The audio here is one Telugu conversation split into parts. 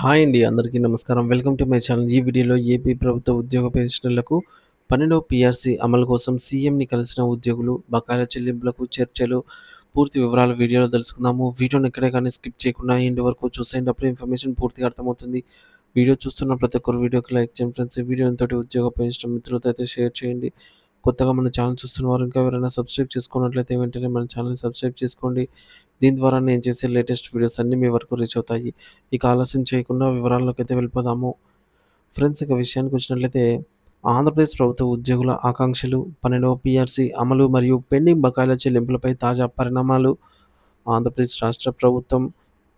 హాయ్ అండి అందరికీ నమస్కారం. Welcome to my channel. ఈ వీడియోలో ఏపీ ప్రభుత్వ ఉద్యోగ పెన్షనర్లకు పన్నెండవ పిఆర్సీ అమలు కోసం సీఎంని కలిసిన ఉద్యోగులు బకాయిల చెల్లింపులకు చర్చలు పూర్తి వివరాలు వీడియోలో తెలుసుకుందాము. వీడియోని ఎక్కడే కానీ స్కిప్ చేయకుండా ఇంటి వరకు చూసేటప్పుడు అప్పుడు ఇన్ఫర్మేషన్ పూర్తిగా అర్థమవుతుంది. వీడియో చూస్తున్న ప్రతి ఒక్కరు వీడియోకి లైక్ చేయండి ఫ్రెండ్స్. వీడియోని తోటి ఉద్యోగ పెన్షన్ మిత్రులతో అయితే షేర్ చేయండి. కొత్తగా మన ఛానల్ చూస్తున్న వారు ఇంకా ఎవరైనా సబ్స్క్రైబ్ చేసుకున్నట్లయితే వెంటనే మన ఛానల్ని సబ్స్క్రైబ్ చేసుకోండి. దీని ద్వారా నేను చేసే లేటెస్ట్ వీడియోస్ అన్నీ మీ వరకు రీచ్ అవుతాయి. ఇక ఆలస్యం చేయకుండా వివరాల్లోకి అయితే వెళ్ళిపోదాము. ఫ్రెండ్స్ ఇక విషయానికి వచ్చినట్లయితే ఆంధ్రప్రదేశ్ ప్రభుత్వ ఉద్యోగుల ఆకాంక్షలు పన్నెండవ పిఆర్సీ అమలు మరియు పెండింగ్ బకాయిల చెల్లింపులపై తాజా పరిణామాలు. ఆంధ్రప్రదేశ్ రాష్ట్ర ప్రభుత్వం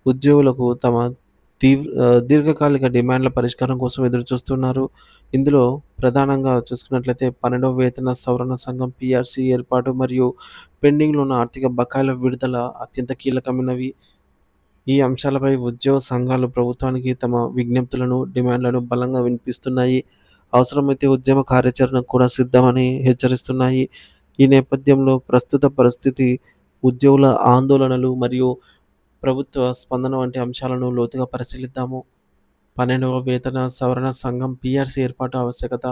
ఉద్యోగులకు తమ తీవ్ర దీర్ఘకాలిక డిమాండ్ల పరిష్కారం కోసం ఎదురు చూస్తున్నారు ఇందులో ప్రధానంగా చూసుకున్నట్లయితే పన్నెండవ వేతన సవరణ సంఘం పిఆర్సీ ఏర్పాటు మరియు పెండింగ్లో ఉన్న ఆర్థిక బకాయిల విడుదల అత్యంత కీలకమైనవి. ఈ అంశాలపై ఉద్యోగ సంఘాలు ప్రభుత్వానికి తమ విజ్ఞప్తులను డిమాండ్లను బలంగా వినిపిస్తున్నాయి. అవసరమైతే ఉద్యమ కార్యాచరణ కూడా సిద్ధమని హెచ్చరిస్తున్నాయి. ఈ నేపథ్యంలో ప్రస్తుత పరిస్థితి ఉద్యోగుల ఆందోళనలు మరియు ప్రభుత్వ స్పందన వంటి అంశాలను లోతుగా పరిశీలిద్దాము. పన్నెండవ వేతన సవరణ సంఘం పిఆర్సీ ఏర్పాటు ఆవశ్యకత.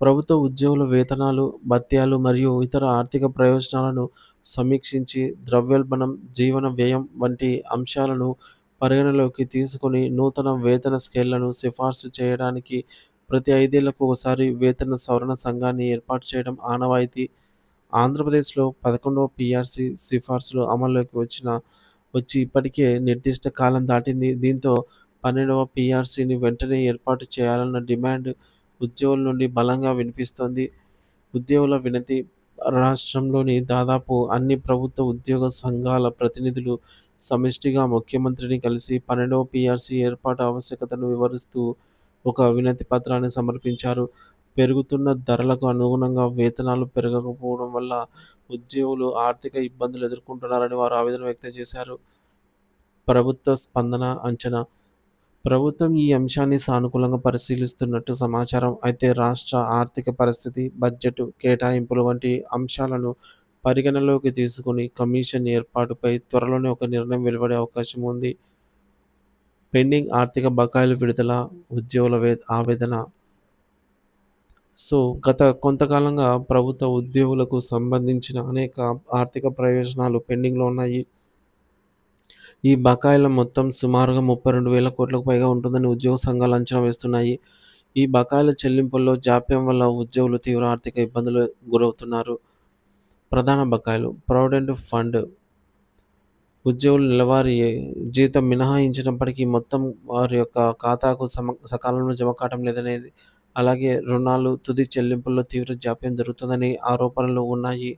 ప్రభుత్వ ఉద్యోగుల వేతనాలు భత్యాలు మరియు ఇతర ఆర్థిక ప్రయోజనాలను సమీక్షించి ద్రవ్యోల్బణం జీవన వ్యయం వంటి అంశాలను పరిగణలోకి తీసుకొని నూతన వేతన స్కేళ్ళను సిఫార్సు చేయడానికి ప్రతి ఐదేళ్ళకు ఒకసారి వేతన సవరణ సంఘాన్ని ఏర్పాటు చేయడం ఆనవాయితీ. ఆంధ్రప్రదేశ్లో పదకొండవ పీఆర్సీ సిఫార్సులు అమల్లోకి వచ్చిన వచ్చి ఇప్పటికే నిర్దిష్ట కాలం దాటింది. దీంతో పన్నెండవ పిఆర్సీని వెంటనే ఏర్పాటు చేయాలన్న డిమాండ్ ఉద్యోగుల నుండి బలంగా వినిపిస్తోంది. ఉద్యోగుల వినతి రాష్ట్రంలోని దాదాపు అన్ని ప్రభుత్వ ఉద్యోగ సంఘాల ప్రతినిధులు సమిష్టిగా ముఖ్యమంత్రిని కలిసి పన్నెండవ పిఆర్సీ ఏర్పాటు ఆవశ్యకతను వివరిస్తూ ఒక వినతి పత్రాన్ని సమర్పించారు. పెరుగుతున్న ధరలకు అనుగుణంగా వేతనాలు పెరగకపోవడం వల్ల ఉద్యోగులు ఆర్థిక ఇబ్బందులు ఎదుర్కొంటున్నారని వారు ఆవేదన వ్యక్తం చేశారు. ప్రభుత్వ స్పందన అంచనా. ప్రభుత్వం ఈ అంశాన్ని సానుకూలంగా పరిశీలిస్తున్నట్టు సమాచారం. అయితే రాష్ట్ర ఆర్థిక పరిస్థితి బడ్జెట్ కేటాయింపులు వంటి అంశాలను పరిగణలోకి తీసుకుని కమిషన్ ఏర్పాటుపై త్వరలోనే ఒక నిర్ణయం వెలువడే అవకాశం ఉంది. పెండింగ్ ఆర్థిక బకాయిలు విడుదల ఉద్యోగుల వే ఆవేదన. సో గత కొంతకాలంగా ప్రభుత్వ ఉద్యోగులకు సంబంధించిన అనేక ఆర్థిక ప్రయోజనాలు పెండింగ్లో ఉన్నాయి. ఈ బకాయిల మొత్తం సుమారుగా ముప్పై రెండు వేల కోట్లకు పైగా ఉంటుందని ఉద్యోగ సంఘాలు అంచనా వేస్తున్నాయి. ఈ బకాయిల చెల్లింపుల్లో జాప్యం వల్ల ఉద్యోగులు తీవ్ర ఆర్థిక ఇబ్బందులు గురవుతున్నారు. ప్రధాన బకాయిలు ప్రావిడెంట్ ఫండ్ ఉద్యోగులు నెలవారీ జీతం మినహాయించినప్పటికీ మొత్తం వారి యొక్క ఖాతాకు సమ సకాలంలో జమ కావడం లేదనేది. అలాగే రుణాలు తుది చెల్లింపుల్లో తీవ్ర జాప్యం జరుగుతుందని ఆరోపణలు ఉన్నాయి.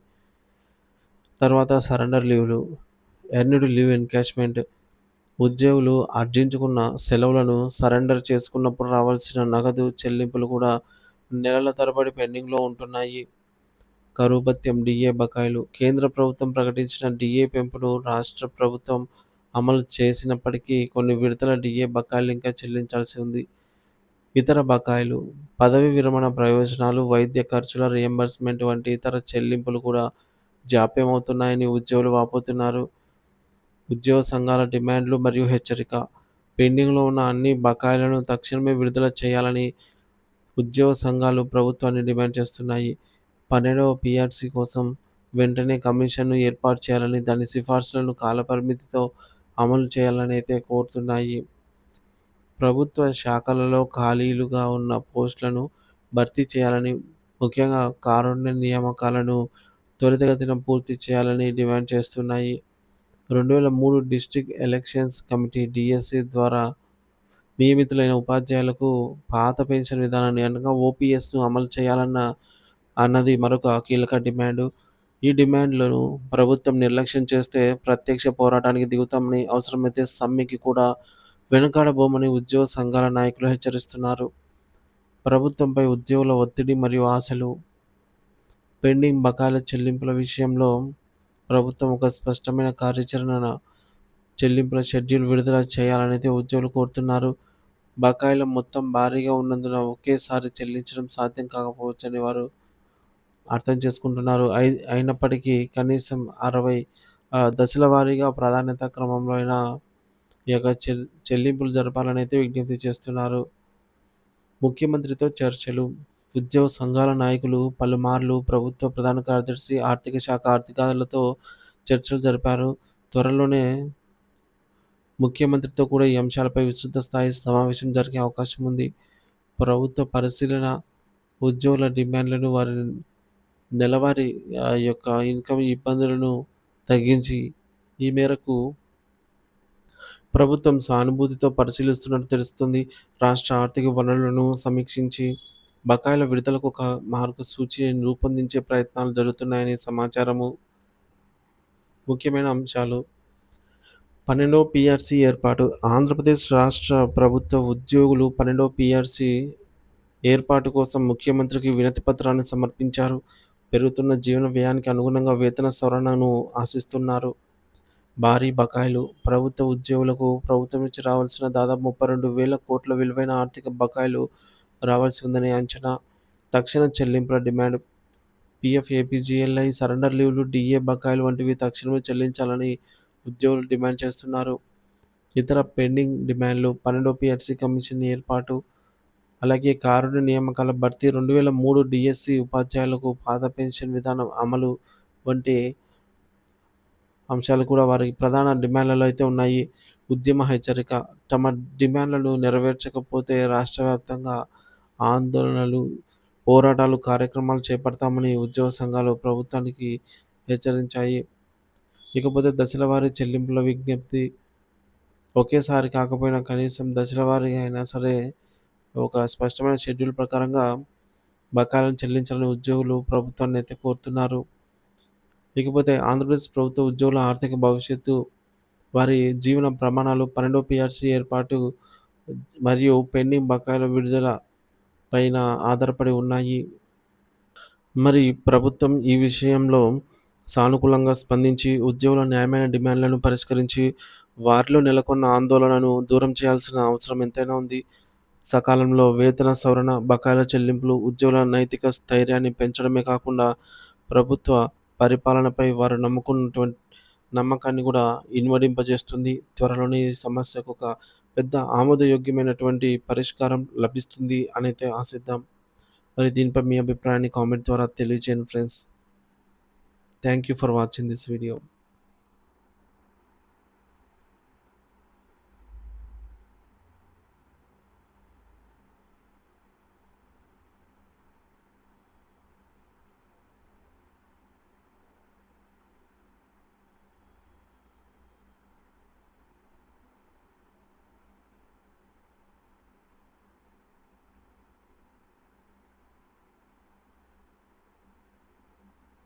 తర్వాత సరెండర్ లీవ్లు. ఎర్నిడ్ లీవ్ ఎన్కాష్మెంట్ ఉద్యోగులు ఆర్జించుకున్న సెలవులను సరెండర్ చేసుకున్నప్పుడు రావాల్సిన నగదు చెల్లింపులు కూడా నెలల తరబడి పెండింగ్లో ఉంటున్నాయి. కరువు భత్యం డిఏ బకాయిలు. కేంద్ర ప్రభుత్వం ప్రకటించిన డిఏ పెంపును రాష్ట్ర ప్రభుత్వం అమలు చేసినప్పటికీ కొన్ని విడతల డిఏ బకాయిలు ఇంకా చెల్లించాల్సి ఉంది. ఇతర బకాయిలు పదవి విరమణ ప్రయోజనాలు వైద్య ఖర్చుల రియంబర్స్మెంట్ వంటి ఇతర చెల్లింపులు కూడా జాప్యం అవుతున్నాయని ఉద్యోగులు వాపోతున్నారు. ఉద్యోగ సంఘాల డిమాండ్లు మరియు హెచ్చరిక. పెండింగ్లో ఉన్న అన్ని బకాయిలను తక్షణమే విడుదల చేయాలని ఉద్యోగ సంఘాలు ప్రభుత్వాన్ని డిమాండ్ చేస్తున్నాయి. పన్నెండవ పిఆర్సీ కోసం వెంటనే కమిషన్ను ఏర్పాటు చేయాలని దాని సిఫార్సులను కాలపరిమితితో అమలు చేయాలని అయితే కోరుతున్నాయి. ప్రభుత్వ శాఖలలో ఖాళీలుగా ఉన్న పోస్టులను భర్తీ చేయాలని ముఖ్యంగా కారుణ్య నియామకాలను త్వరితగతిన పూర్తి చేయాలని డిమాండ్ చేస్తున్నాయి. రెండు వేల మూడు డిస్ట్రిక్ట్ ఎలక్షన్స్ కమిటీ డిఎస్సి ద్వారా నియమితులైన ఉపాధ్యాయులకు పాత పెన్షన్ విధానాన్ని అనగా ఓపీఎస్ను అమలు చేయాలన్న అన్నది మరొక కీలక డిమాండ్. ఈ డిమాండ్లను ప్రభుత్వం నిర్లక్ష్యం చేస్తే ప్రత్యక్ష పోరాటానికి దిగుతామని అవసరమైతే సమ్మెకి కూడా వెనుకాడబోమని ఉద్యోగ సంఘాల నాయకులు హెచ్చరిస్తున్నారు. ప్రభుత్వంపై ఉద్యోగుల ఒత్తిడి మరియు ఆశలు పెండింగ్ బకాయిల చెల్లింపుల విషయంలో ప్రభుత్వం ఒక స్పష్టమైన కార్యాచరణ చెల్లింపుల షెడ్యూల్ విడుదల చేయాలనేది ఉద్యోగులు కోరుతున్నారు బకాయిల మొత్తం భారీగా ఉన్నందున ఒకేసారి చెల్లించడం సాధ్యం కాకపోవచ్చని వారు అర్థం చేసుకుంటున్నారు అయి అయినప్పటికీ కనీసం అరవై దశల వారీగా ప్రాధాన్యత క్రమంలో అయినా ఈ యొక్క చెల్ చెల్లింపులు జరపాలనైతే విజ్ఞప్తి చేస్తున్నారు. ముఖ్యమంత్రితో చర్చలు ఉద్యోగ సంఘాల నాయకులు పలుమార్లు ప్రభుత్వ ప్రధాన కార్యదర్శి, ఆర్థిక శాఖ అధికారులతో చర్చలు జరిపారు. త్వరలోనే ముఖ్యమంత్రితో కూడా ఈ అంశాలపై విస్తృత స్థాయి సమావేశం జరిగే అవకాశం ఉంది. ప్రభుత్వ పరిశీలన ఉద్యోగుల డిమాండ్లను వారి నెలవారీ యొక్క ఇన్కమ్ ఇబ్బందులను తగ్గించి ఈ మేరకు ప్రభుత్వం సానుభూతితో పరిశీలిస్తున్నట్టు తెలుస్తుంది. రాష్ట్ర ఆర్థిక వనరులను సమీక్షించి బకాయిల విడుదలకు ఒక మార్గసూచిని రూపొందించే ప్రయత్నాలు జరుగుతున్నాయని సమాచారము. ముఖ్యమైన అంశాలు పన్నెండవ పిఆర్సి ఏర్పాటు ఆంధ్రప్రదేశ్ రాష్ట్ర ప్రభుత్వ ఉద్యోగులు పన్నెండవ పీఆర్సీ ఏర్పాటు కోసం ముఖ్యమంత్రికి వినతి పత్రాన్ని సమర్పించారు. పెరుగుతున్న జీవన వ్యయానికి అనుగుణంగా వేతన సవరణను ఆశిస్తున్నారు. భారీ బకాయిలు ప్రభుత్వ ఉద్యోగులకు ప్రభుత్వం నుంచి రావాల్సిన దాదాపు ముప్పై రెండు వేల కోట్ల విలువైన ఆర్థిక బకాయిలు రావాల్సి ఉందని అంచనా. తక్షణ చెల్లింపుల డిమాండ్ పీఎఫ్, ఏపీజీఎల్ఐ, సరెండర్ లీవ్లు, డిఏ బకాయిలు వంటివి తక్షణమే చెల్లించాలని ఉద్యోగులు డిమాండ్ చేస్తున్నారు. ఇతర పెండింగ్ డిమాండ్లు పన్నెండు పిఎస్సి కమిషన్ ఏర్పాటు, అలాగే కారుణ్య నియామకాల భర్తీ, రెండు వేల మూడు డిఎస్సి ఉపాధ్యాయులకు పాత పెన్షన్ విధానం అమలు వంటి అంశాలు కూడా వారి ప్రధాన డిమాండ్లలో అయితే ఉన్నాయి. ఉద్యమ హెచ్చరిక తమ డిమాండ్లను నెరవేర్చకపోతే రాష్ట్ర వ్యాప్తంగా ఆందోళనలు, పోరాటాలు, కార్యక్రమాలు చేపడతామని ఉద్యోగ సంఘాలు ప్రభుత్వానికి హెచ్చరించాయి. ఇకపోతే దశలవారీ చెల్లింపుల విజ్ఞప్తి ఒకేసారి కాకపోయినా కనీసం దశలవారీగా అయినా సరే ఒక స్పష్టమైన షెడ్యూల్ ప్రకారంగా బకాయిలను చెల్లించాలని ఉద్యోగులు ప్రభుత్వాన్ని అయితే కోరుతున్నారు. ఇకపోతే ఆంధ్రప్రదేశ్ ప్రభుత్వ ఉద్యోగుల ఆర్థిక భవిష్యత్తు, వారి జీవన ప్రమాణాలు, పన్నెండో పిఆర్సీ ఏర్పాటు మరియు పెండింగ్ బకాయిల విడుదల పైన ఆధారపడి ఉన్నాయి. మరి ప్రభుత్వం ఈ విషయంలో సానుకూలంగా స్పందించి ఉద్యోగుల న్యాయమైన డిమాండ్లను పరిష్కరించి వారిలో నెలకొన్న ఆందోళనను దూరం చేయాల్సిన అవసరం ఎంతైనా ఉంది. సకాలంలో వేతన సవరణ, బకాయిల చెల్లింపులు ఉద్యోగుల నైతిక స్థైర్యాన్ని పెంచడమే కాకుండా ప్రభుత్వ పరిపాలనపై వారు నమ్ముకున్నటువంటి నమ్మకాన్ని కూడా ఇన్వడింపజేస్తుంది త్వరలోనే ఈ సమస్యకు ఒక పెద్ద ఆమోదయోగ్యమైనటువంటి పరిష్కారం లభిస్తుంది అనైతే ఆశిద్దాం. మరి దీనిపై మీ అభిప్రాయాన్ని కామెంట్ ద్వారా తెలియజేయండి friends. Thank you for watching this video.